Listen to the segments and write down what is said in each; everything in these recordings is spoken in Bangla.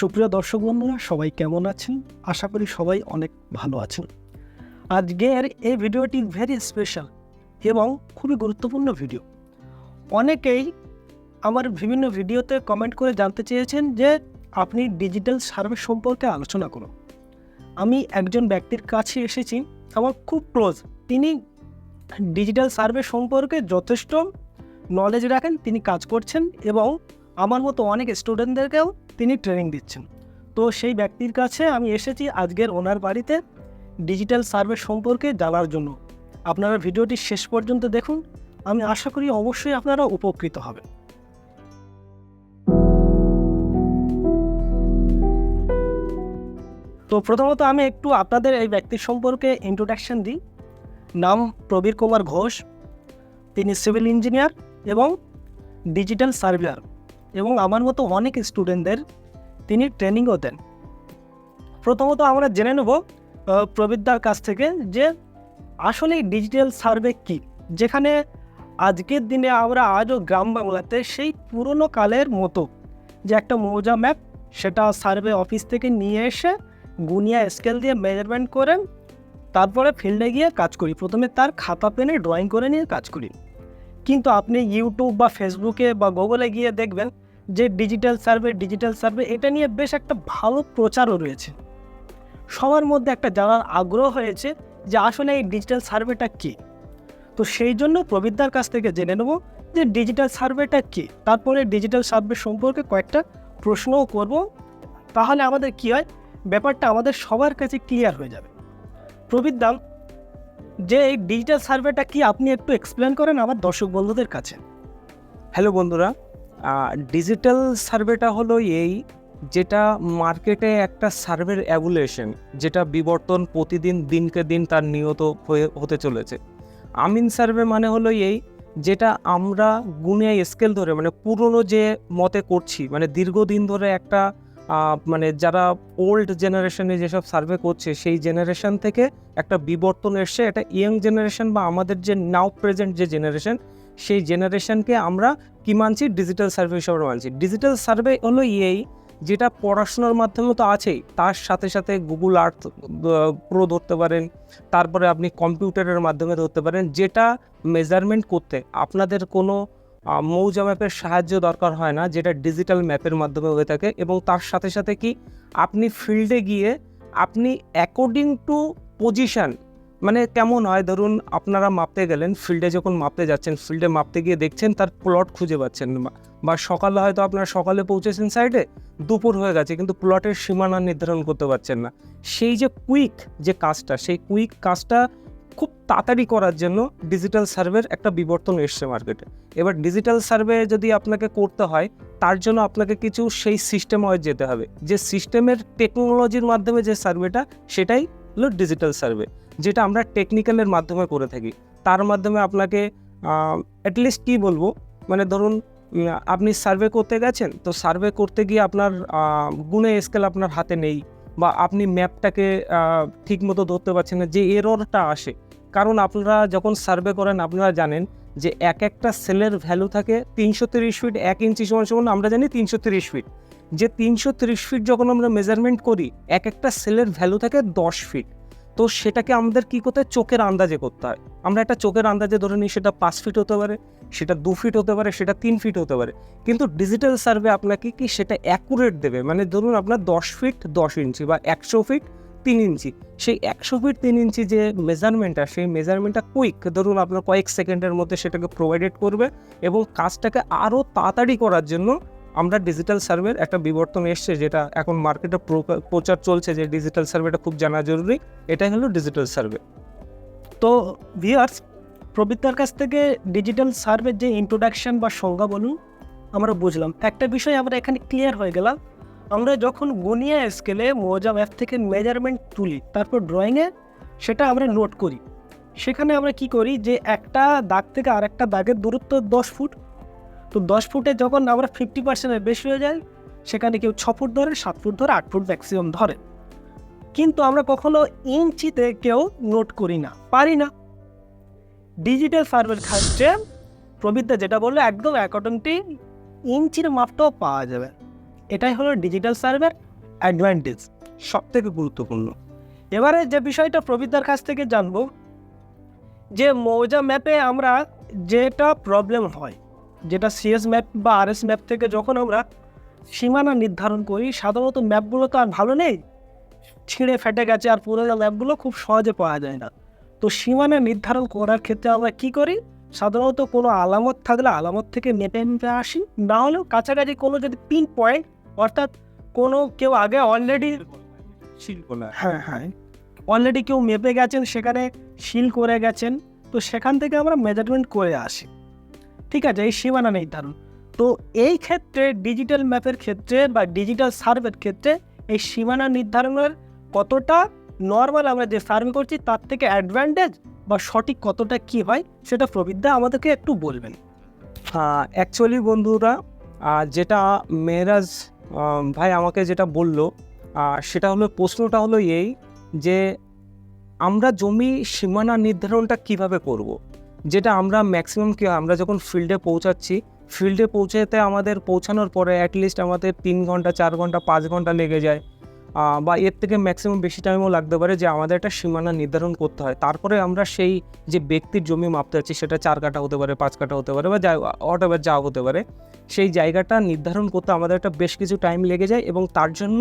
সুপ্রিয় দর্শক বন্ধুরা, সবাই কেমন আছেন? আশা করি সবাই অনেক ভালো আছেন। আজকের এই ভিডিওটি ভেরি স্পেশাল এবং খুবই গুরুত্বপূর্ণ ভিডিও অনেকেই আমার বিভিন্ন ভিডিওতে কমেন্ট করে জানতে চেয়েছেন যে, আপনি ডিজিটাল সার্ভে সম্পর্কে আলোচনা করুন। আমি একজন ব্যক্তির কাছে এসেছি, আমার খুব ক্লোজ তিনি ডিজিটাল সার্ভে সম্পর্কে যথেষ্ট নলেজ রাখেন, তিনি কাজ করছেন এবং আমার মতো অনেক স্টুডেন্টদেরকেও তিনি ট্রেনিং দিচ্ছেন। তো সেই ব্যক্তির কাছে আমি এসেছি আজকের ওনার বাড়িতে ডিজিটাল সার্ভে সম্পর্কে জানার জন্য। আপনারা ভিডিওটি শেষ পর্যন্ত দেখুন। আমি আশা করি অবশ্যই আপনারা উপকৃত হবেন। তো প্রথমত আমি একটু আপনাদের এই ব্যক্তির সম্পর্কে ইন্ট্রোডাকশন দিই। নাম প্রবীর কুমার ঘোষ। তিনি সিভিল ইঞ্জিনিয়ার এবং ডিজিটাল সার্ভেয়ার এবং আমার মতো অনেক স্টুডেন্টদের তিনি ট্রেনিংও দেন। প্রথমত আমরা জেনে নেব আহ, প্রবীরদার কাছ থেকে যে আসলে ডিজিটাল সার্ভে কী? যেখানে আজকের দিনে আমরা আজও গ্রাম বাংলাতে সেই পুরনো কালের মতো যে একটা মৌজা ম্যাপ সেটা সার্ভে অফিস থেকে নিয়ে এসে গুনিয়া স্কেল দিয়ে মেজারমেন্ট করে তারপরে ফিল্ডে গিয়ে কাজ করি। প্রথমে তার খাতা পেনে ড্রয়িং করে নিয়ে কাজ করি। কিন্তু আপনি ইউটিউব বা ফেসবুকে বা গুগলে গিয়ে দেখবেন যে ডিজিটাল সার্ভে ডিজিটাল সার্ভে এটা নিয়ে বেশ একটা ভালো প্রচারও রয়েছে। সবার মধ্যে একটা জানার আগ্রহ হয়েছে যে আসলে এই ডিজিটাল সার্ভেটা কী? তো সেই জন্য প্রবিদ্যার কাছ থেকে জেনে নেব যে ডিজিটাল সার্ভেটা কী? তারপরে ডিজিটাল সার্ভে সম্পর্কে কয়েকটা প্রশ্নও করব। তাহলে আমাদের কী হয়? ব্যাপারটা আমাদের সবার কাছে ক্লিয়ার হয়ে যাবে। প্রবিদ্যা যে এই ডিজিটাল সার্ভেটা কি আপনি একটু এক্সপ্লেন করেন আমার দর্শক বন্ধুদের কাছে? হ্যালো বন্ধুরা ডিজিটাল সার্ভেটা হলো এই যেটা মার্কেটে একটা সার্ভের অ্যাভুলেশন যেটা বিবর্তন প্রতিদিন, দিনকে দিন তার নিয়ত হয়ে, হতে চলেছে। আমিন সার্ভে মানে হলো এই যেটা আমরা গুনে স্কেল ধরে মানে পুরনো যে মতে করছি মানে দীর্ঘদিন ধরে একটা মানে যারা ওল্ড জেনারেশনে যেসব সার্ভে করছে, সেই জেনারেশন থেকে একটা বিবর্তন এসছে। এটা ইয়ং জেনারেশন বা আমাদের যে নাও প্রেজেন্ট যে জেনারেশন সেই জেনারেশনকে আমরা কি মানছি? ডিজিটাল সার্ভে হিসাবে মানছি। ডিজিটাল সার্ভে হলো এই যেটা পড়াশোনার মাধ্যমে তো আছেই। তার সাথে সাথে গুগল আর্থ প্রো ধরতে পারেন। তারপরে আপনি কম্পিউটারের মাধ্যমে ধরতে পারেন। যেটা মেজারমেন্ট করতে। আপনাদের কোনো মৌজা ম্যাপের সাহায্য দরকার হয় না, যেটা ডিজিটাল ম্যাপের মাধ্যমে হয়ে থাকে এবং তার সাথে সাথে কি আপনি ফিল্ডে গিয়ে আপনি অ্যাকর্ডিং টু পজিশন মানে কেমন হয়? ধরুন আপনারা মাপতে গেলেন ফিল্ডে যখন মাপতে যাচ্ছেন ফিল্ডে মাপতে গিয়ে দেখছেন তার প্লট খুঁজে পাচ্ছেন বা সকালে হয়তো আপনারা সকালে পৌঁছেছেন সাইডে দুপুর হয়ে গেছে, কিন্তু প্লটের সীমানা নির্ধারণ করতে পারছেন না। সেই যে কুইক যে কাজটা, সেই কুইক কাজটা খুব তাড়াতাড়ি করার জন্য ডিজিটাল সার্ভের একটা বিবর্তন এসছে মার্কেটে এবার ডিজিটাল সার্ভে যদি আপনাকে করতে হয়, তার জন্য আপনাকে কিছু সেই সিস্টেম হয়ে যেতে হবে। যে সিস্টেমের টেকনোলজির মাধ্যমে যে সার্ভেটা সেটাই হলো ডিজিটাল সার্ভে যেটা আমরা টেকনিক্যালের মাধ্যমে করে থাকি। তার মাধ্যমে আপনাকে অ্যাটলিস্ট কী বলব মানে ধরুন আপনি সার্ভে করতে গেছেন, তো সার্ভে করতে গিয়ে আপনার গুণে স্কেল আপনার হাতে নেই, বা আপনি ম্যাপটাকে ঠিক মতো ধরতে পারছেন না, যে এররটা আসে কারণ আপনারা যখন সার্ভে করেন, আপনারা জানেন যে এক একটা সেলের ভ্যালু থাকে তিনশো তিরিশ ফিট, এক ইঞ্চি সমান সমান, আমরা জানি তিনশো তিরিশ ফিট। যে তিনশো তিরিশ ফিট যখন আমরা মেজারমেন্ট করি, এক একটা সেলের ভ্যালু থাকে দশ ফিট। তো সেটাকে আমাদের কী করতে হয়? চোখের আন্দাজে করতে হয়। আমরা একটা চোখের আন্দাজে ধরে নিই, সেটা পাঁচ ফিট হতে পারে, সেটা দু ফিট হতে পারে, সেটা তিন ফিট হতে পারে। কিন্তু ডিজিটাল সার্ভে আপনাকে কি সেটা অ্যাকুরেট দেবে? মানে ধরুন আপনার দশ ফিট দশ ইঞ্চি বা একশো ফিট তিন ইঞ্চি। সেই একশো ফিট তিন ইঞ্চি যে মেজারমেন্টটা সেই মেজারমেন্টটা কুইক ধরুন আপনার কয়েক সেকেন্ডের মধ্যে সেটাকে প্রোভাইডেড করবে এবং কাজটাকে আরও তাড়াতাড়ি করার জন্য আমরা ডিজিটাল সার্ভের একটা বিবর্তন এসছে যেটা এখন মার্কেটে প্রচার চলছে যে ডিজিটাল সার্ভেটা খুব জানা জরুরি। এটাই হলো ডিজিটাল সার্ভে তো ভিউয়ার্স প্রবৃত্তার কাছ থেকে ডিজিটাল সার্ভের যে ইন্ট্রোডাকশন বা সংজ্ঞা বলুন, আমরা বুঝলাম। একটা বিষয় আমরা এখানে ক্লিয়ার হয়ে গেলাম আমরা যখন গুনিয়া স্কেলে মৌজা ম্যাপ থেকে মেজারমেন্ট তুলি, তারপর ড্রয়িংয়ে সেটা আমরা নোট করি। সেখানে আমরা কি করি যে একটা দাগ থেকে আরেকটা দাগের দূরত্ব দশ ফুট। তো দশ ফুটে যখন আমরা ফিফটি পার্সেন্টের বেশি হয়ে যায়, সেখানে কেউ ছ ফুট ধরে, সাত ফুট ধরে, আট ফুট ম্যাক্সিমাম ধরে। কিন্তু আমরা কখনো ইঞ্চিতে কেউ নোট করি না, পারি না। ডিজিটাল সার্ভের ক্ষেত্রে প্রবৃদ্ধা যেটা বলল, একদম অ্যাকর্ডিংটি ইঞ্চির মাপটাও পাওয়া যাবে। এটাই হলো ডিজিটাল সার্ভের অ্যাডভান্টেজ সব থেকে গুরুত্বপূর্ণ। এবারে যে বিষয়টা প্রবীরদার কাছ থেকে জানব, যে মৌজা ম্যাপে আমরা যেটা প্রবলেম হয়, যেটা সিএস ম্যাপ বা আরএস ম্যাপ থেকে যখন আমরা সীমানা নির্ধারণ করি, সাধারণত ম্যাপগুলো তো আর ভালো নেই, ছিঁড়ে ফেটে গেছে আর পুরোনো ম্যাপগুলো খুব সহজে পাওয়া যায় না। তো সীমানা নির্ধারণ করার ক্ষেত্রে আমরা কি করি? সাধারণত কোনো আলামত থাকলে আলামত থেকে মেপে মেপে আসি, না হলেও কাছাকাছি কোনো যদি পিন পয়েন্ট অর্থাৎ কোনো কেউ আগে অলরেডি শিল্প হ্যাঁ হ্যাঁ। অলরেডি কেউ মেপে গেছেন সেখানে শিল করে গেছেন তো সেখান থেকে আমরা মেজারমেন্ট করে আসি। ঠিক আছে এই সীমানা নির্ধারণ। তো এই ক্ষেত্রে ডিজিটাল ম্যাপের ক্ষেত্রে বা ডিজিটাল সার্ভের ক্ষেত্রে এই সীমানা নির্ধারণের কতটা নর্মাল আমরা যে সার্ভে করছি তার থেকে অ্যাডভান্টেজ বা সঠিক কতটা কি হয় সেটা প্রবিদ্যা আমাদেরকে একটু বলবেন। অ্যাকচুয়ালি বন্ধুরা যেটা মেয়েরাজ আহ, ভাই আমাকে যেটা বলল সেটা হলো প্রশ্নটা হলো এই যে আমরা জমি সীমানা নির্ধারণটা কীভাবে করব। যেটা আমরা ম্যাক্সিমাম কি, আমরা যখন ফিল্ডে পৌঁছাচ্ছি ফিল্ডে পৌঁছাতে আমাদের পৌঁছানোর পরে অ্যাটলিস্ট আমাদের তিন ঘণ্টা, চার ঘণ্টা, পাঁচ ঘণ্টা লেগে যায় বা এর থেকে ম্যাক্সিমাম বেশি টাইমও লাগতে পারে যে আমাদের একটা সীমানা নির্ধারণ করতে হয়। তারপরে আমরা সেই যে ব্যক্তির জমি মাপতে যাচ্ছি, সেটা চার কাটা হতে পারে, পাঁচ কাটা হতে পারে বা যা এভার যা হতে পারে, সেই জায়গাটা নির্ধারণ করতে আমাদের একটা বেশ কিছু টাইম লেগে যায় এবং তার জন্য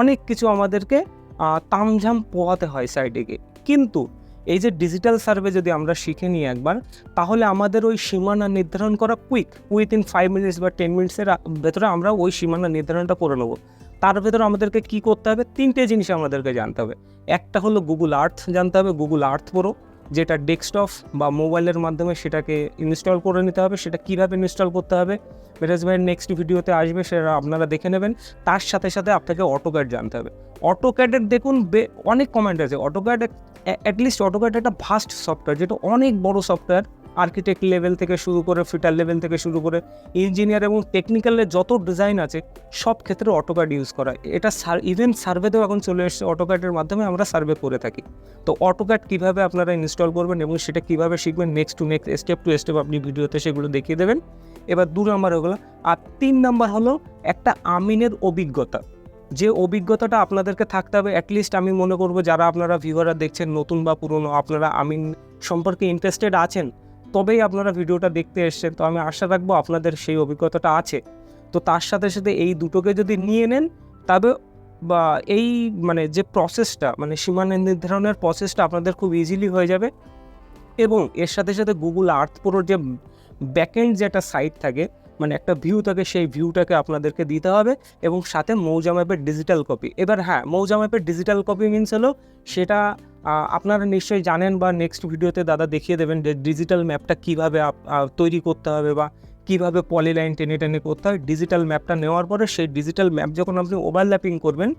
অনেক কিছু আমাদেরকে তামঝাম পোহাতে হয় সাইডে গিয়ে। কিন্তু এই যে ডিজিটাল সার্ভে যদি আমরা শিখে নিই একবার, তাহলে আমাদের ওই সীমানা নির্ধারণ করা quick within five minutes বা টেন মিনিটসের ভেতরে আমরা ওই সীমানা নির্ধারণটা করে নেব। তার ভেতরে আমাদেরকে কি করতে হবে? তিনটে জিনিস আমাদেরকে জানতে হবে। একটা হলো গুগল আর্থ জানতে হবে। গুগল আর্থ প্রো যেটা ডেস্কটপ বা মোবাইলের মাধ্যমে সেটাকে ইনস্টল করে নিতে হবে। সেটা কীভাবে ইনস্টল করতে হবে? মেরাজ ভাইয়ের নেক্সট ভিডিওতে আসবে, সেটা আপনারা দেখে নেবেন। তার সাথে সাথে আপনাকে অটোক্যাড জানতে হবে। অটোক্যাডের দেখুন, বে- অনেক কমেন্ট আছে। অটোক্যাড অ্যাটলিস্ট অটোক্যাড একটা ভাস্ট সফটওয়্যার যেটা অনেক বড় সফটওয়্যার আর্কিটেক্ট লেভেল থেকে শুরু করে ফিটার লেভেল থেকে শুরু করে ইঞ্জিনিয়ার এবং টেকনিক্যালের যত ডিজাইন আছে, সব ক্ষেত্রে অটোক্যাড ইউজ করা। এটা ইভেন সার্ভেতেও এখন চলে এসেছে। অটোক্যাডের মাধ্যমে আমরা সার্ভে করে থাকি। তো অটোক্যাড কীভাবে আপনারা ইনস্টল করবেন এবং সেটা কীভাবে শিখবেন next to next step to step আপনি ভিডিওতে সেগুলো দেখিয়ে দেবেন। এবার দু নম্বর হলো, আর তিন নম্বর হলো একটা আমিনের অভিজ্ঞতা। যে অভিজ্ঞতাটা আপনাদেরকে থাকতে হবে অ্যাটলিস্ট আমি মনে করব যারা আপনারা ভিউয়াররা দেখছেন, নতুন বা পুরনো, আপনারা আমিন সম্পর্কে ইন্টারেস্টেড আছেন তবেই আপনারা ভিডিওটা দেখতে এসছেন। তো আমি আশা রাখব আপনাদের সেই অভিজ্ঞতাটা আছে। তো তার সাথে সাথে এই দুটোকে যদি নিয়ে নেন, তবে বা এই মানে যে প্রসেসটা মানে সীমানা নির্ধারণের প্রসেসটা আপনাদের খুব ইজিলি হয়ে যাবে। এবং এর সাথে সাথে গুগল আর্থ প্রোর যে ব্যাকএন্ড যে একটা সাইট থাকে মানে একটা ভিউ থাকে, সেই ভিউটাকে আপনাদেরকে দিতে হবে। এবং সাথে মৌজা ম্যাপের ডিজিটাল কপি এবার হ্যাঁ মৌজা ম্যাপের ডিজিটাল কপি মিনস হলো, সেটা আপনারা নিশ্চয়ই জানেন বা নেক্সট ভিডিওতে দাদা দেখিয়ে দেবেন যে ডিজিটাল ম্যাপটা কীভাবে তৈরি করতে হবে বা কীভাবে পলিলাইন টেনে টেনে করতে হয়। ডিজিটাল ম্যাপটা নেওয়ার পরে সেই ডিজিটাল ম্যাপ যখন আপনি ওভারল্যাপিং করবেন,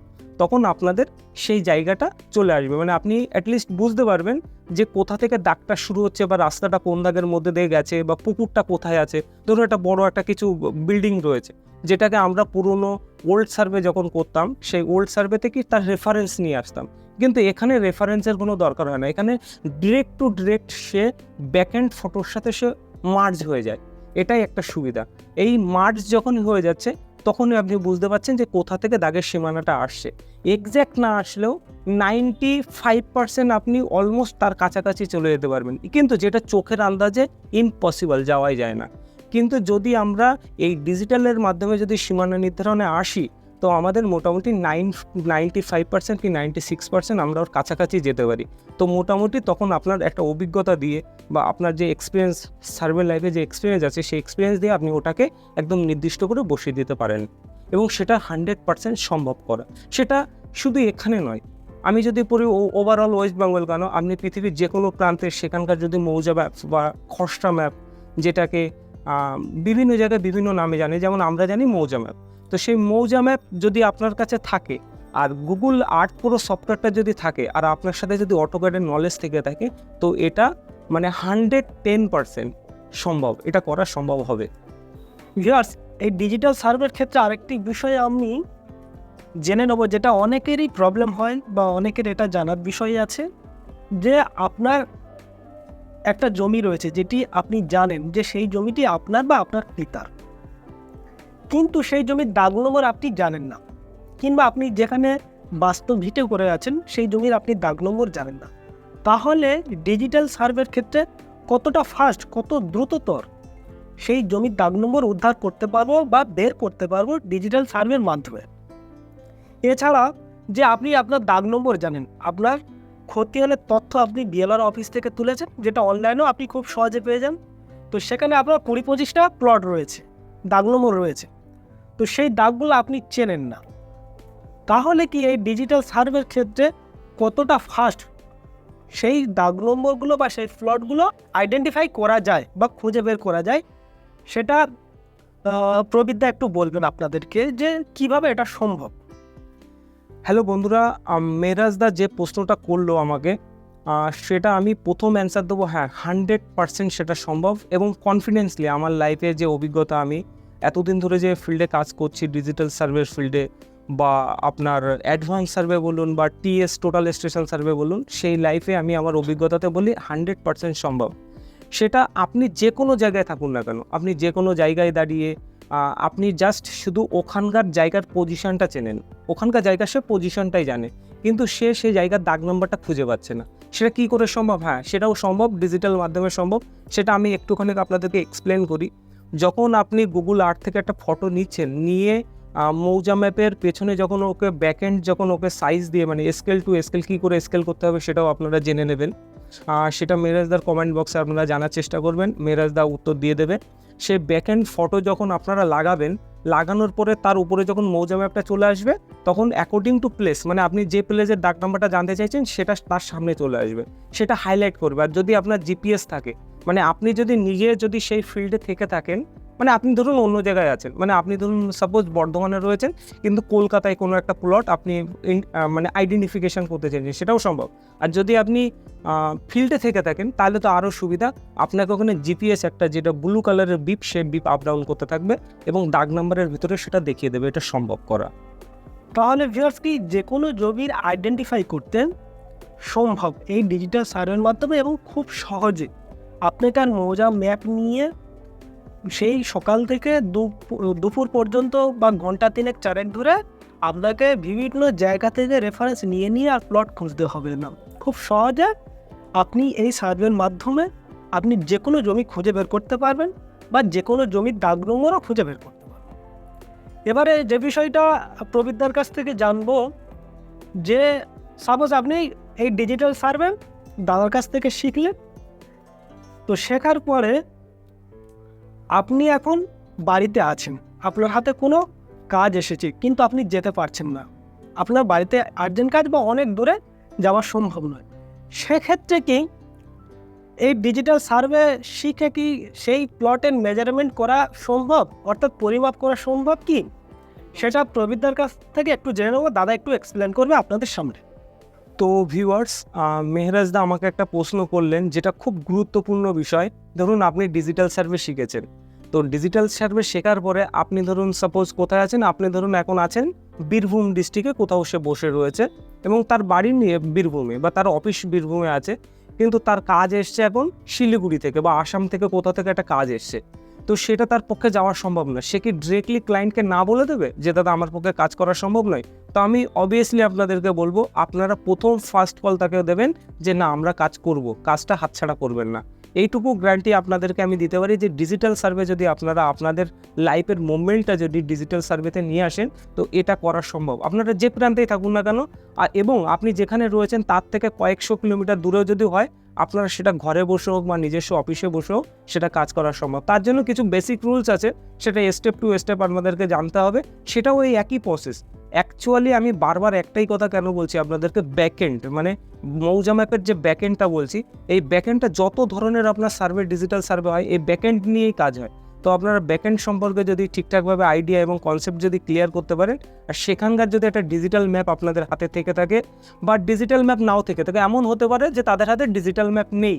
তখন আপনাদের সেই জায়গাটা চলে আসবে। মানে আপনি অ্যাটলিস্ট বুঝতে পারবেন যে কোথা থেকে দাগটা শুরু হচ্ছে বা রাস্তাটা কোন দাগের মধ্যে দিয়ে গেছে বা পুকুরটা কোথায় আছে। ধরুন একটা বড় একটা কিছু বিল্ডিং রয়েছে, যেটাকে আমরা পুরনো ওল্ড সার্ভে যখন করতাম, সেই ওল্ড সার্ভে থেকে তার রেফারেন্স নিয়ে আসতাম। কিন্তু এখানে রেফারেন্সের কোনো দরকার হয় না। এখানে ডিরেক্ট টু ডিরেক্ট সে ব্যাকএন্ড ফটোর সাথে সে মার্জ হয়ে যায়। এটাই একটা সুবিধা। এই মার্জ যখন হয়ে যাচ্ছে, তখনই আপনি বুঝতে পারছেন যে কোথা থেকে দাগের সীমানাটা আসছে। এক্স্যাক্ট না আসলেও নাইনটি ফাইভ পার্সেন্ট আপনি অলমোস্ট তার কাছাকাছি চলে যেতে পারবেন। কিন্তু যেটা চোখের আন্দাজে ইম্পসিবল যাওয়াই যায় না। কিন্তু যদি আমরা এই ডিজিটালের মাধ্যমে যদি সীমানা নির্ধারণে আসি তো আমাদের মোটামুটি নাইন নাইনটি ফাইভ পার্সেন্ট কি নাইনটি সিক্স পার্সেন্ট আমরা ওর কাছাকাছি যেতে পারি। তো মোটামুটি তখন আপনার একটা অভিজ্ঞতা দিয়ে বা আপনার যে এক্সপিরিয়েন্স সার্ভে লাইফে যে এক্সপিরিয়েন্স আছে, সেই এক্সপিরিয়েন্স দিয়ে আপনি ওটাকে একদম নির্দিষ্ট করে বসিয়ে দিতে পারেন এবং সেটা হান্ড্রেড পার্সেন্ট সম্ভব করা। সেটা শুধু এখানে নয়। আমি যদি পড়ি ওভারঅল ওয়েস্ট বেঙ্গল কেন, আপনি পৃথিবীর যে কোনো প্রান্তে সেখানকার যদি মৌজা ম্যাপ বা খসড়া ম্যাপ যেটাকে বিভিন্ন জায়গায় বিভিন্ন নামে জানে, যেমন আমরা জানি মৌজা ম্যাপ তো সেই মৌজা ম্যাপ যদি আপনার কাছে থাকে আর গুগল আর্ট পুরো সফটওয়্যারটা যদি থাকে আর আপনার সাথে যদি অটোক্যাডের নলেজ থেকে থাকে, তো এটা মানে হান্ড্রেড টেন পার্সেন্ট সম্ভব, এটা করা সম্ভব হবে। ভিউয়ার্স এই ডিজিটাল সার্ভের ক্ষেত্রে আরেকটি বিষয় আমি জেনে নেব, যেটা অনেকেরই প্রবলেম হয় বা অনেকের এটা জানার বিষয় আছে, যে আপনার একটা জমি রয়েছে, যেটি আপনি জানেন যে সেই জমিটি আপনার বা আপনার পিতার। কিন্তু সেই জমির দাগ নম্বর আপনি জানেন না। কিংবা আপনি যেখানে বাস্তব ভিটে করে আছেন, সেই জমির আপনি দাগ নম্বর জানেন না। তাহলে ডিজিটাল সার্ভের ক্ষেত্রে কতটা ফাস্ট, কত দ্রুততর সেই জমির দাগ নম্বর উদ্ধার করতে পারব বা বের করতে পারব ডিজিটাল সার্ভের মাধ্যমে? এছাড়া যে আপনি আপনার দাগ নম্বর জানেন, আপনার খতিয়ানের তথ্য আপনি বিএলআর অফিস থেকে তুলেছেন, যেটা অনলাইনেও আপনি খুব সহজে পেয়ে যান। তো সেখানে আপনার কুড়ি পঁচিশটা প্লট রয়েছে, দাগ নম্বর রয়েছে। তো সেই দাগগুলো আপনি চেনেন না। তাহলে কি এই ডিজিটাল সার্ভের ক্ষেত্রে কতটা ফাস্ট সেই দাগ নম্বরগুলো বা সেই প্লটগুলো আইডেন্টিফাই করা যায় বা খুঁজে বের করা যায়, সেটা প্রবিদ্যা একটু বলবেন আপনাদেরকে যে কীভাবে এটা সম্ভব? হ্যালো বন্ধুরা মেরাজদা যে প্রশ্নটা করল আমাকে সেটা আমি প্রথম অ্যান্সার দেবো। হ্যাঁ হান্ড্রেড পার্সেন্ট সেটা সম্ভব এবং কনফিডেন্সলি আমার লাইফে যে অভিজ্ঞতা আমি এতদিন ধরে যে ফিল্ডে কাজ করছি ডিজিটাল সার্ভের ফিল্ডে বা আপনার অ্যাডভান্স সার্ভে বলুন বা টিএস টোটাল স্টেশন সার্ভে বলুন, সেই লাইফে আমি আমার অভিজ্ঞতাতে বলি হান্ড্রেড পার্সেন্ট সম্ভব। সেটা আপনি যে কোনো জায়গায় থাকুন না কেন, আপনি যে কোনো জায়গায় দাঁড়িয়ে আপনি জাস্ট শুধু ওখানকার জায়গার পজিশনটা চেনেন। ওখানকার জায়গা সে পজিশনটাই জানে, কিন্তু সে সেই জায়গার দাগ নম্বরটা খুঁজে পাচ্ছে না। সেটা কি করে সম্ভব? হ্যাঁ সেটাও সম্ভব ডিজিটাল মাধ্যমে সম্ভব। সেটা আমি একটুখানি আপনাদেরকে এক্সপ্লেন করি। যখন আপনি গুগল আর্ট থেকে একটা ফটো নিচ্ছেন, নিয়ে মৌজা ম্যাপের পেছনে যখন ওকে ব্যাকএন্ড যখন ওকে সাইজ দিয়ে মানে স্কেল টু স্কেল কী করে স্কেল করতে হবে সেটাও আপনারা জেনে নেবেন। সেটা মেরাজদার কমেন্ট বক্সে আপনারা জানার চেষ্টা করবেন মেরাজদা উত্তর দিয়ে দেবে। সে ব্যাকএন্ড ফটো যখন আপনারা লাগাবেন, লাগানোর পরে তার উপরে যখন মৌজা ম্যাপটা চলে আসবে, তখন অ্যাকর্ডিং টু প্লেস মানে আপনি যে প্লেসের ডাক নাম্বারটা জানতে চাইছেন, সেটা তার সামনে চলে আসবে। সেটা হাইলাইট করবে। আর যদি আপনার জিপিএস থাকে মানে আপনি যদি নিজে যদি সেই ফিল্ডে থেকে থাকেন মানে আপনি ধরুন অন্য জায়গায় আছেন মানে আপনি ধরুন সাপোজ বর্ধমানে রয়েছেন, কিন্তু কলকাতায় কোনো একটা প্লট আপনি মানে আইডেন্টিফিকেশন করতে চাইছেন, সেটাও সম্ভব। আর যদি আপনি ফিল্ডে থেকে থাকেন, তাহলে তো আরও সুবিধা, আপনাকে ওখানে জিপিএস একটা যেটা ব্লু কালারের বিপ সে বিপ আপ ডাউন করতে থাকবে এবং দাগ নাম্বারের ভিতরে সেটা দেখিয়ে দেবে, এটা সম্ভব করা। তাহলে ভিউয়ার্স কি যে কোনো জমির আইডেন্টিফাই করতে সম্ভব এই ডিজিটাল সার্ভের মাধ্যমে এবং খুব সহজে। আপনাকে আর মৌজা ম্যাপ নিয়ে সেই সকাল থেকে দুপ- দুপুর পর্যন্ত বা ঘণ্টা তিনেক চারেক ধরে আপনাকে বিভিন্ন জায়গা থেকে রেফারেন্স নিয়ে নিয়ে আর প্লট খুঁজতে হবে না। খুব সহজে আপনি এই সার্ভের মাধ্যমে আপনি যে কোনো জমি খুঁজে বের করতে পারবেন বা যে কোনো জমির দাগ নম্বরও খুঁজে বের করতে পারবেন। এবারে যে বিষয়টা প্রবিদ্যার কাছ থেকে জানব যে সাপোজ আপনি এই ডিজিটাল সার্ভে দাদার কাছ থেকে শিখলেন তো শেখার পরে আপনি এখন বাড়িতে আছেন। আপনার হাতে কোনো কাজ এসেছে, কিন্তু আপনি যেতে পারছেন না। আপনার বাড়িতে আর্জেন্ট কাজ বা অনেক দূরে যাওয়া সম্ভব নয়। সেক্ষেত্রে কি এই ডিজিটাল সার্ভে শিখে কি সেই প্লটের মেজারমেন্ট করা সম্ভব? অর্থাৎ পরিমাপ করা সম্ভব কি? সেটা প্রবিদ্যার কাছ থেকে একটু জেনে নেব। দাদা একটু এক্সপ্লেন করবে আপনাদের সামনে। তো ভিউয়ার্স মেহরাজদা আমাকে একটা প্রশ্ন করলেন যেটা খুব গুরুত্বপূর্ণ বিষয়। ধরুন আপনি ডিজিটাল সার্ভে শিখেছেন। তো ডিজিটাল সার্ভে শেখার পরে আপনি ধরুন সাপোজ কোথায় আছেন? আপনি ধরুন এখন আছেন বীরভূম ডিস্ট্রিক্টে কোথাও সে বসে রয়েছে এবং তার বাড়ি নিয়ে বীরভূমে বা তার অফিস বীরভূমে আছে। কিন্তু তার কাজ এসছে এখন শিলিগুড়ি থেকে বা আসাম থেকে কোথাও থেকে একটা কাজ এসছে। তো সেটা তার পক্ষে যাওয়া সম্ভব নয়। সে কি ডিরেক্টলি ক্লায়েন্টকে না বলে দেবে যে, দাদা, আমার পক্ষে কাজ করা সম্ভব নয় তো আমি অবভিয়াসলি আপনাদেরকে বলব, আপনারা প্রথম ফার্স্ট কল তাকে দেবেন যে, না, আমরা কাজ করব, কাজটা হাতছাড়া করবেন না। এইটুকু গ্যারান্টি আপনাদেরকে আমি দিতে পারি যে ডিজিটাল সার্ভে যদি আপনারা আপনাদের লাইফের মুভমেন্টটা যদি ডিজিটাল সার্ভেতে নিয়ে আসেন, তো এটা করা সম্ভব। আপনারা যে প্রান্তেই থাকুন না কেন এবং আপনি যেখানে রয়েছেন, তার থেকে কয়েকশো কিলোমিটার দূরেও যদি হয় আপনারা সেটা ঘরে বসে হোক বা নিজস্ব অফিসে বসে হোক, সেটা কাজ করা সম্ভব। তার জন্য কিছু বেসিক রুলস আছে, সেটা স্টেপ টু স্টেপ আপনাদেরকে জানতে হবে। সেটাও এই একই প্রসেস অ্যাকচুয়ালি আমি বারবার একটাই কথা কেন বলছি আপনাদেরকে? ব্যাকএন্ড মানে মৌজা ম্যাপের যে ব্যাকএন্ডটা বলছি, এই ব্যাকএন্ডটা যত ধরনের আপনার সার্ভে ডিজিটাল সার্ভে হয়, এই ব্যাকএন্ড নিয়েই কাজ হয়। তো আপনারা ব্যাকএন্ড সম্পর্কে যদি ঠিকঠাকভাবে আইডিয়া এবং কনসেপ্ট যদি ক্লিয়ার করতে পারেন, আর সেখানকার যদি একটা ডিজিটাল ম্যাপ আপনাদের হাতে থেকে থাকে বা ডিজিটাল ম্যাপ নাও থেকে থাকে, এমন হতে পারে যে তাদের হাতে ডিজিটাল ম্যাপ নেই।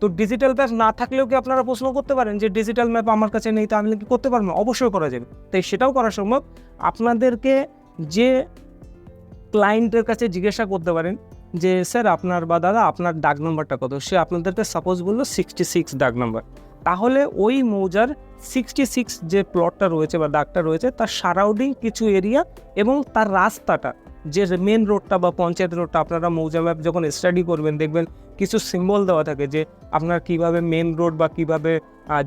তো ডিজিটাল ম্যাপ না থাকলেও কি আপনারা প্রশ্ন করতে পারেন যে ডিজিটাল ম্যাপ আমার কাছে নেই, তা আমি কি করতে পারব? অবশ্যই করা যাবে। তাই সেটাও করা সম্ভব। আপনাদেরকে যে ক্লায়েন্টের কাছে জিজ্ঞাসা করতে পারেন যে, স্যার, আপনার বা দাদা, আপনার ডাক নাম্বারটা কত? সে আপনাদেরকে সাপোজ বলল সিক্সটি সিক্স ডাক নাম্বার তাহলে ওই মৌজার সিক্সটি সিক্স যে প্লটটা রয়েছে বা দাগটা রয়েছে, তার সারাউন্ডিং কিছু এরিয়া এবং তার রাস্তাটা, যে মেন রোডটা বা পঞ্চায়েত রোডটা আপনারা মৌজা ম্যাপ যখন স্টাডি করবেন, দেখবেন কিছু সিম্বল দেওয়া থাকে যে আপনার কীভাবে মেন রোড বা কীভাবে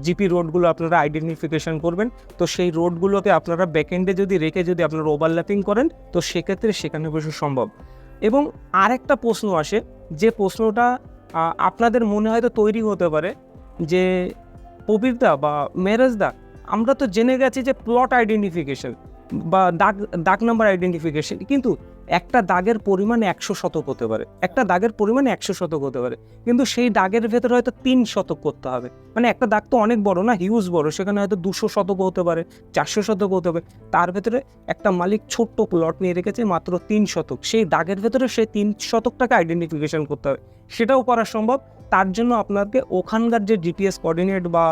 জিপি রোডগুলো আপনারা আইডেন্টিফিকেশন করবেন। তো সেই রোডগুলোকে আপনারা ব্যাকএন্ডে যদি রেখে যদি আপনারা ওভারল্যাপিং করেন, তো সেক্ষেত্রে সেখানে বসে সম্ভব। এবং আরেকটা প্রশ্ন আসে, যে প্রশ্নটা আপনাদের মনে হয়তো তৈরি হতে পারে যে প্রবীরদা বা মেরেজদা, আমরা তো জেনে গেছি যে প্লট আইডেন্টিফিকেশন বা দাগ দাগ নাম্বার আইডেন্টিফিকেশন কিন্তু একটা দাগের পরিমাণ একশো শতক হতে পারে, একটা দাগের পরিমাণ একশো শতক হতে পারে, কিন্তু সেই দাগের ভেতরে হয়তো তিন শতক করতে হবে মানে একটা দাগ তো অনেক বড় না হিউজ বড়, সেখানে হয়তো দুশো শতক হতে পারে, চারশো শতক হতে পারে, তার ভেতরে একটা মালিক ছোট্ট প্লট নিয়ে রেখেছে মাত্র তিন শতক, সেই দাগের ভেতরে সেই তিন শতকটাকে আইডেন্টিফিকেশন করতে হবে, সেটাও করা সম্ভব তার জন্য আপনাকে ওখানকার যে জিপিএস কোঅর্ডিনেট বা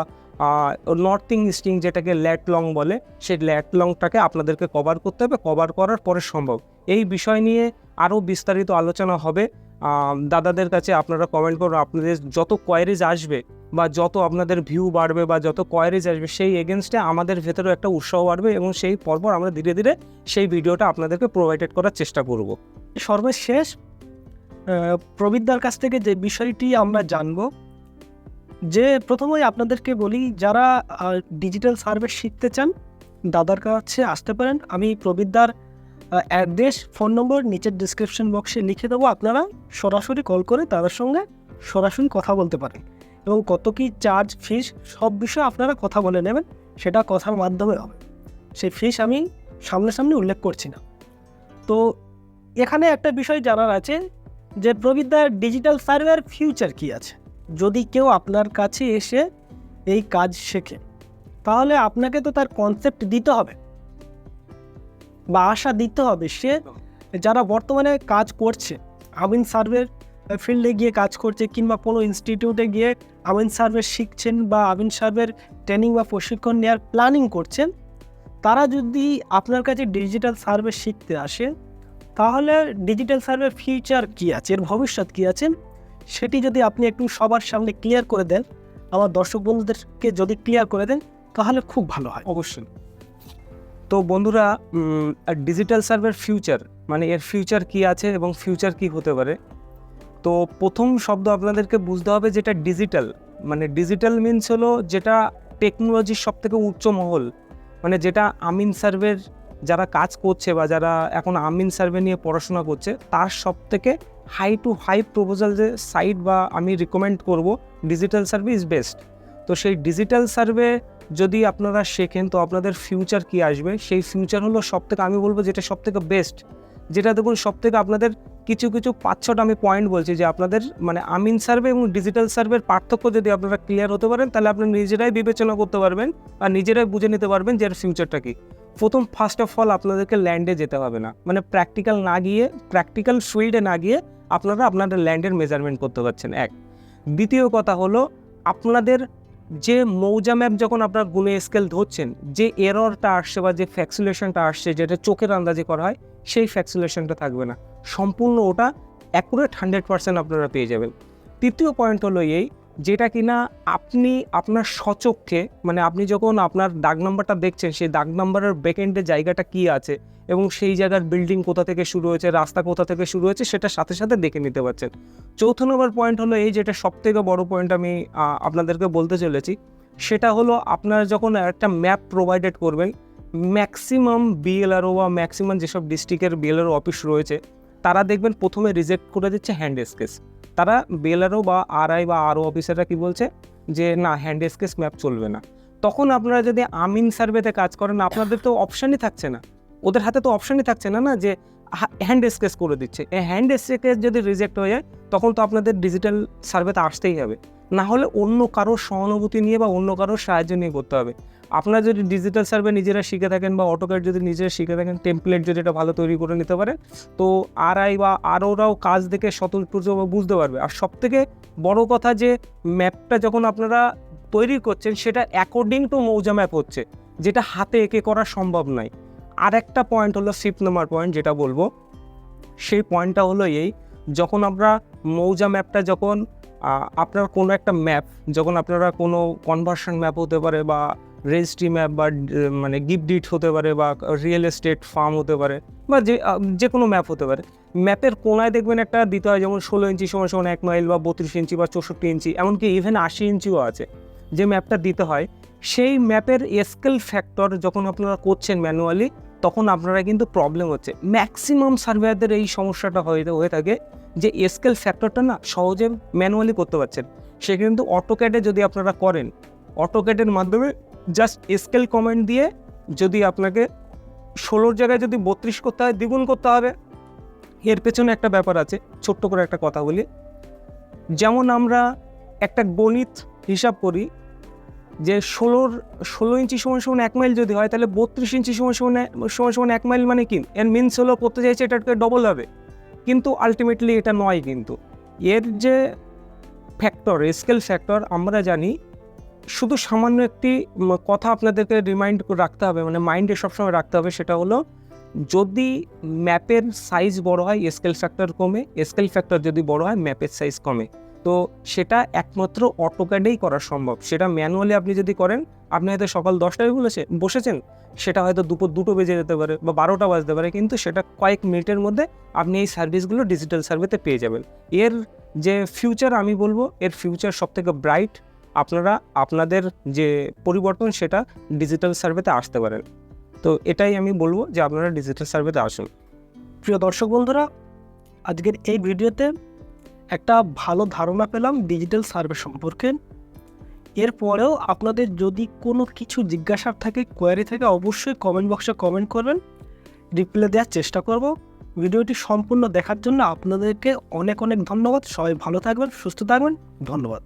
নর্থিং ইস্টিং যেটাকে ল্যাট লং বলে, সেই ল্যাট লংটাকে আপনাদেরকে কভার করতে হবে। কভার করার পরে সম্ভব। এই বিষয় নিয়ে আরও বিস্তারিত আলোচনা হবে। দাদাদের কাছে আপনারা কমেন্ট করুন। আপনাদের যত কোয়ারিজ আসবে বা যত আপনাদের ভিউ বাড়বে বা যত কোয়ারিজ আসবে, সেই এগেনস্টে আমাদের ভেতরেও একটা উৎসাহ বাড়বে এবং সেই পরপর আমরা ধীরে ধীরে সেই ভিডিওটা আপনাদেরকে প্রোভাইডেড করার চেষ্টা করব। সর্বশেষ আহ, প্রবীরদার কাছ থেকে যে বিষয়টি আমরা জানব যে প্রথমেই আপনাদেরকে বলি যারা ডিজিটাল সার্ভে শিখতে চান দাদার কাছে আসতে পারেন। আমি প্রবীরদার অ্যাড্রেস ফোন নম্বর নিচের ডিসক্রিপশন বক্সে লিখে দেবো। আপনারা সরাসরি কল করে তাদের সঙ্গে সরাসরি কথা বলতে পারেন। এবং কত কী চার্জ ফিস সব বিষয়ে আপনারা কথা বলে নেবেন সেটা কথার মাধ্যমে হবে। সেই ফিস আমি সামনাসামনি উল্লেখ করছি না। তো এখানে একটা বিষয় জানার আছে যে প্রবীরদার ডিজিটাল সার্ভের ফিউচার কি আছে? যদি কেউ আপনার কাছে এসে এই কাজ শেখে, তাহলে আপনাকে তো তার কনসেপ্ট দিতে হবে। বা আশা দিতে হবে সে যারা বর্তমানে কাজ করছে, আমিন সার্ভের ফিল্ডে গিয়ে কাজ করছে কিংবা কোনো ইনস্টিটিউটে গিয়ে আমিন সার্ভে শিখছেন বা আমিন সার্ভের ট্রেনিং বা প্রশিক্ষণ নেওয়ার প্ল্যানিং করছেন, তারা যদি আপনার কাছে ডিজিটাল সার্ভে শিখতে আসে তাহলে ডিজিটাল সার্ভের ফিউচার কী আছে? এর ভবিষ্যৎ কী আছে? সেটি যদি আপনি একটু সবার সামনে ক্লিয়ার করে দেন, আমার দর্শক বন্ধুদেরকে যদি ক্লিয়ার করে দেন, তাহলে খুব ভালো হয়। অবশ্যই। তো বন্ধুরা ডিজিটাল সার্ভের ফিউচার মানে এর ফিউচার কি আছে এবং ফিউচার কি হতে পারে? তো প্রথম শব্দ আপনাদেরকে বুঝতে হবে যেটা ডিজিটাল মানে ডিজিটাল মিনস হলো যেটা টেকনোলজির সব থেকে উচ্চ মহল মানে যেটা আমিন সার্ভের যারা কাজ করছে বা যারা এখন আমিন সার্ভে নিয়ে পড়াশোনা করছে, তার সব থেকে হাই টু হাই প্রপোজাল যে সাইট বা আমি রিকমেন্ড করব ডিজিটাল সার্ভে ইজ বেস্ট তো সেই ডিজিটাল সার্ভে যদি আপনারা শেখেন, তো আপনাদের ফিউচার কি আসবে? সেই ফিউচার হলো সব থেকে আমি বলব যেটা সব থেকে বেস্ট যেটা দেখুন সব থেকে আপনাদের কিছু কিছু পাঁচ, ছটা আমি পয়েন্ট বলছি যে আপনাদের মানে আমিন সার্ভে এবং ডিজিটাল সার্ভের পার্থক্য যদি আপনারা ক্লিয়ার হতে পারেন, তাহলে আপনি নিজেরাই বিবেচনা করতে পারবেন আর নিজেরাই বুঝে নিতে পারবেন যে এর ফিউচারটা কি। প্রথম ফার্স্ট অফ অল আপনাদেরকে ল্যান্ডে যেতে হবে না। মানে প্র্যাকটিক্যাল না গিয়ে প্র্যাকটিক্যাল ফিল্ডে না গিয়ে আপনারা আপনাদের ল্যান্ডের মেজারমেন্ট করতে পারছেন, এক। দ্বিতীয় কথা হলো, আপনাদের যে মৌজা ম্যাপ যখন আপনার গুণে স্কেল ধরছেন, যে এররটা আসছে বা যে ফ্যাক্সুলেশনটা আসছে, যেটা চোখের আন্দাজে করা হয়, সেই ফ্যাক্সুলেশনটা থাকবে না। সম্পূর্ণ ওটা অ্যাকুরেট হান্ড্রেড পার্সেন্ট আপনারা পেয়ে যাবেন। তৃতীয় পয়েন্ট হলো এই যেটা কিনা আপনি আপনার সচক্ষে মানে আপনি যখন আপনার দাগ নাম্বারটা দেখছেন, সেই দাগ নাম্বারের ব্যাকএন্ডের জায়গাটা কি আছে এবং সেই জায়গার বিল্ডিং কোথা থেকে শুরু হয়েছে, রাস্তা কোথা থেকে শুরু হয়েছে, সেটা সাথে সাথে দেখে নিতে পারছেন। চৌথ নম্বর পয়েন্ট হলো এই যেটা সব থেকে বড় পয়েন্ট আমি আপনাদেরকে বলতে চলেছি, সেটা হলো আপনারা যখন একটা ম্যাপ প্রোভাইডেড করবেন ম্যাক্সিমাম বিএলআরও বা ম্যাক্সিমাম যেসব ডিস্ট্রিক্টের বিএলআরও অফিস রয়েছে, তারা দেখবেন প্রথমে রিজেক্ট করে দিচ্ছে হ্যান্ড স্কেচ তারা বেলারও বা আরআই বা আরও অফিসাররা কি বলছে? যে না হ্যান্ড স্কেচ ম্যাপ চলবে না। তখন আপনারা যদি আমিন সার্ভেতে কাজ করেন, আপনাদের তো অপশানই থাকছে না। ওদের হাতে তো অপশানই থাকছে না না, যে হ্যান্ড স্কেচ করে দিচ্ছে। এই হ্যান্ড স্কেচ যদি রিজেক্ট হয়ে যায় তখন তো আপনাদের ডিজিটাল সার্ভেতে আসতেই হবে। না হলে অন্য কারোর সহানুভূতি নিয়ে বা অন্য কারোর সাহায্য নিয়ে করতে হবে। আপনারা যদি ডিজিটাল সার্ভে নিজেরা শিখে থাকেন বা অটোক্যাড যদি নিজেরা শিখে থাকেন টেমপ্লেট যদি এটা ভালো তৈরি করে নিতে পারেন, তো আর আই বা আরওরাও কাজ দেখে স্বতঃস্ফূর্ত বুঝতে পারবে। আর সব থেকে বড় কথা যে ম্যাপটা যখন আপনারা তৈরি করছেন, সেটা অ্যাকর্ডিং টু মৌজা ম্যাপ হচ্ছে, যেটা হাতে এঁকে করা সম্ভব নয়। আর একটা পয়েন্ট হলো ফিফথ নাম্বার পয়েন্ট যেটা বলব। সেই পয়েন্টটা হলো এই, যখন আমরা মৌজা ম্যাপটা যখন আপনার কোনো একটা ম্যাপ, যখন আপনারা কোনো কনভার্সন ম্যাপ হতে পারে বা রেজিস্ট্রি ম্যাপ বা মানে গিফট ডিট হতে পারে বা রিয়েল এস্টেট ফার্ম হতে পারে বা যে যে কোনো ম্যাপ হতে পারে, ম্যাপের কোনায় দেখবেন একটা দিতে হয় যেমন ষোলো ইঞ্চি সমান সমান এক মাইল বা বত্রিশ ইঞ্চি বা চৌষট্টি ইঞ্চি, এমনকি ইভেন আশি ইঞ্চিও আছে যে ম্যাপটা দিতে হয়। সেই ম্যাপের স্কেল ফ্যাক্টর যখন আপনারা করছেন ম্যানুয়ালি তখন আপনারা কিন্তু প্রবলেম হচ্ছে। ম্যাক্সিমাম সার্ভেয়ারদের এই সমস্যাটা হয়ে হয়ে থাকে যে স্কেল ফ্যাক্টরটা না সহজে ম্যানুয়ালি করতে পারছেন, সে কিন্তু অটোক্যাডে যদি আপনারা করেন অটোক্যাডের মাধ্যমে জাস্ট স্কেল কমেন্ট দিয়ে যদি আপনাকে ষোলোর জায়গায় যদি বত্রিশ করতে হয়, দ্বিগুণ করতে হবে। এর পেছনে একটা ব্যাপার আছে, ছোট্ট করে একটা কথা বলি। যেমন আমরা একটা গণিত হিসাব করি, যে ষোলোর, ষোলো ইঞ্চি সমান সমান এক মাইল যদি হয়, তাহলে বত্রিশ ইঞ্চি সমান সমান সমান সমান এক মাইল মানে কি? এর মিনস হলো করতে চাইছে এটাকে ডবল হবে। কিন্তু আলটিমেটলি এটা নয় কিন্তু। এর যে ফ্যাক্টর স্কেল ফ্যাক্টর আমরা জানি, শুধু সামান্য একটি কথা আপনাদেরকে রিমাইন্ড রাখতে হবে মানে মাইন্ডে সবসময় রাখতে হবে, সেটা হলো যদি ম্যাপের সাইজ বড় হয় স্কেল ফ্যাক্টর কমে স্কেল ফ্যাক্টর যদি বড় হয় ম্যাপের সাইজ কমে। তো সেটা একমাত্র অটোক্যাডেই করা সম্ভব। সেটা ম্যানুয়ালি আপনি যদি করেন, আপনি হয়তো সকাল দশটায় বলেছে, বসেছেন, সেটা হয়তো দুপুর দুটো বেজে যেতে পারে বা বারোটা বাজতে পারে, কিন্তু সেটা কয়েক মিনিটের মধ্যে আপনি এই সার্ভিসগুলো ডিজিটাল সার্ভেতে পেয়ে যাবেন। এর যে ফিউচার আমি বলব, এর ফিউচার সব থেকে ব্রাইট আপনারা, আপনাদের যে পরিবর্তন সেটা ডিজিটাল সার্ভেতে আসতে পারেন তো এটাই আমি বলব যে আপনারা ডিজিটাল সার্ভেতে আসুন। প্রিয় দর্শক বন্ধুরা, আজকের এই ভিডিওতে একটা ভালো ধারণা পেলাম ডিজিটাল সার্ভে সম্পর্কে। এরপরেও আপনাদের যদি কোনো কিছু জিজ্ঞাসা থাকে কোয়ারি থাকে, অবশ্যই কমেন্ট বক্সে কমেন্ট করবেন। রিপ্লাই দেওয়ার চেষ্টা করব। ভিডিওটি সম্পূর্ণ দেখার জন্য আপনাদেরকে অনেক অনেক ধন্যবাদ। সবাই ভালো থাকবেন, সুস্থ থাকবেন। ধন্যবাদ।